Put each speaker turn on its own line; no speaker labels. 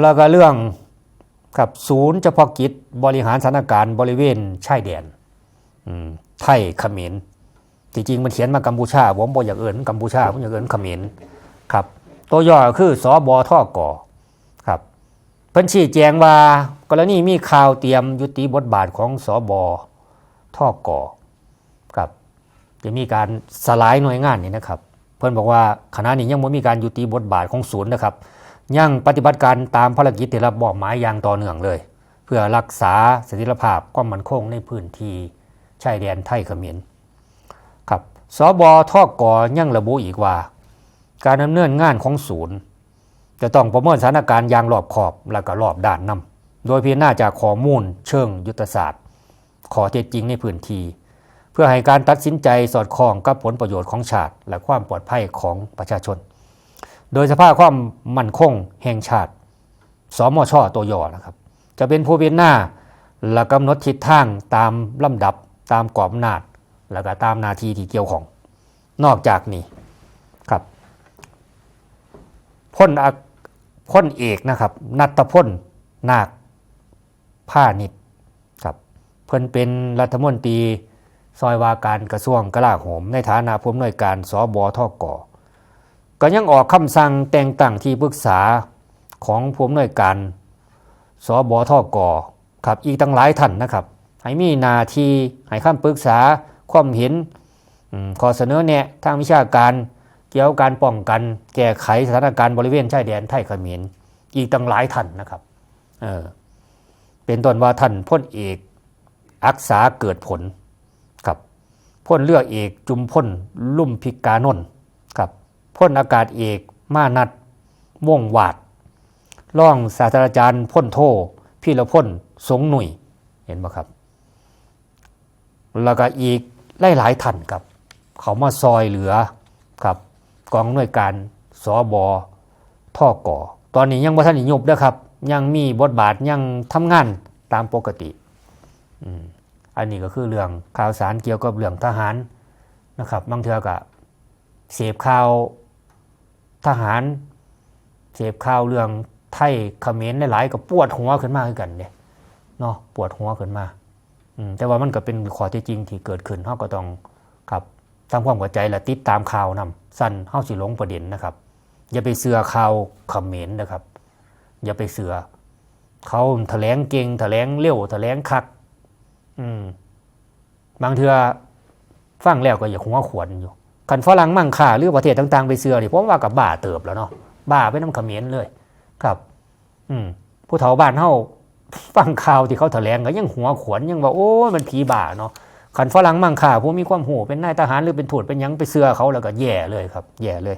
แล้วก็เรื่องครับศูนย์เฉพาะกิจบริหารสถานการณ์บริเวณชายแดนไทยเขมรจริงๆมันเขียนมากัมพูชาผมบอกอย่ากเอินกัมพูชาผมอย่ากเอินเขมรครับ ตัวย่อคือสอบอท่อกอครับเพิ่นชี้แจงว่ากรณีมีข่าวเตรียมยุติบทบาทของสอบอท่อกอครับ จะมีการสลายหน่วยงานนี่นะครับ เพิ่นบอกว่าขณะนี้ยังไม่มีการยุติบทบาทของศูนย์นะครับ ยังปฏิบัติการตามภารกิจที่รับมอบหมายอย่างต่อเนื่องเลย เพื่อรักษาเสถียรภาพความมั่นคงในพื้นที่ชายแดนไทยเขมรครับสบทอกอยังระบุอีกว่า การดำเนินงานของศูนย์ จะต้องประเมินสถานการณ์อย่างรอบขอบและก็รอบด้านนำโดยพิจารณาจากข้อมูล เชิงยุทธศาสตร์ ขอเท็จจริงในพื้นที่เพื่อให้การตัดสินใจสอดคล้องกับผลประโยชน์ของชาติ และความปลอดภัยของประชาชน โดยสภาพความมั่นคงแห่งชาติสมชตัวย่อนะครับ จะเป็นผู้เป็นหน้าและกำหนดทิศทางตามลำดับตามกรอบนาจและก็ตามนาทีที่เกี่ยวของ นอกจากนี้ครับพ้นพ้นเอกนะครับ นัตพลนนาคผ้านิดครับเพิ่นเป็นรัฐมนตรีซอยวาการกระทรวงกลาโหม ในฐานะผู้อำนวยการสบทก ก็ยังออกคำสั่งแต่งตั้งที่ปรึกษาของผู้อำนวยการสบทกครับอีกตั้งหลายท่านนะครับ ให้มีหนาทีให้คำปรึกษาความเห็นข้อเสนอแนะทางวิชาการเกี่ยวกับการป้องกันแก้ไขสถานการณ์บริเวณชายแดนไทยเขมรอีกตั้งหลายท่านนะครับเออเป็นต้นว่าท่านพลเอก อักษาเกิดผลครับพลเรือกเอกจุมพลลุ่มพิกานนท์ พลอากาศเอกมานัดม่วงหวาดร่องศาสตราจารย์พ่นโทพี่ละพ่นสงหนุ่ยเห็นไหมครับ แล้วก็อีกหลายๆท่านครับ เขามาซอยเหลือครับ กองหน่วยการสอบอท่อก่อ ตอนนี้ยังบ่ทันได้ยุบนะครับ ยังมีบทบาทยังทำงานตามปกติอันนี้ก็คือเรื่องข่าวสารเกี่ยวกับเรื่องทหารนะครับบางเทือก็เสพข่าว ทหารเสพข่าวเรื่องไทยเขมรหลายๆก็ปวดหัวขึ้นมาคือกันเนี่ยเนาะปวดหัวขึ้นมาแต่ว่ามันก็เป็นข้อเท็จจริงที่เกิดขึ้นเราก็ต้องครับทำความเข้าใจและติดตามข่าวนำสั้นเฮาสิหลงประเด็นนะครับ อย่าไปเสือข่าวคอมเขมนต์นะครับ อย่าไปเสือเขาแถลงเก่งแถลงเร็วแถลงคัก อืมบางเทือฟังแล้วก็อย่าหัวขวนอยู่ ขันฝรั่งมั่งค่าหรือประเทศต่างๆ ไปเสือนี่ผมว่ากับบ้าเติบแล้วเนาะบ้าไปน้ำเขมรเลย ครับ อืมผู้เฒ่าบ้านเฮาฟังข่าวที่เขาแถลงก็ยังหัวขวนยังว่าโอ้มันผีบ่าเนาะขันฝรั่งมั่งค่าผู้มีความหูเป็นนายทหารหรือเป็นถูดเป็นยังไปเสือเขาแล้วก็แย่เลยครับ แย่เลย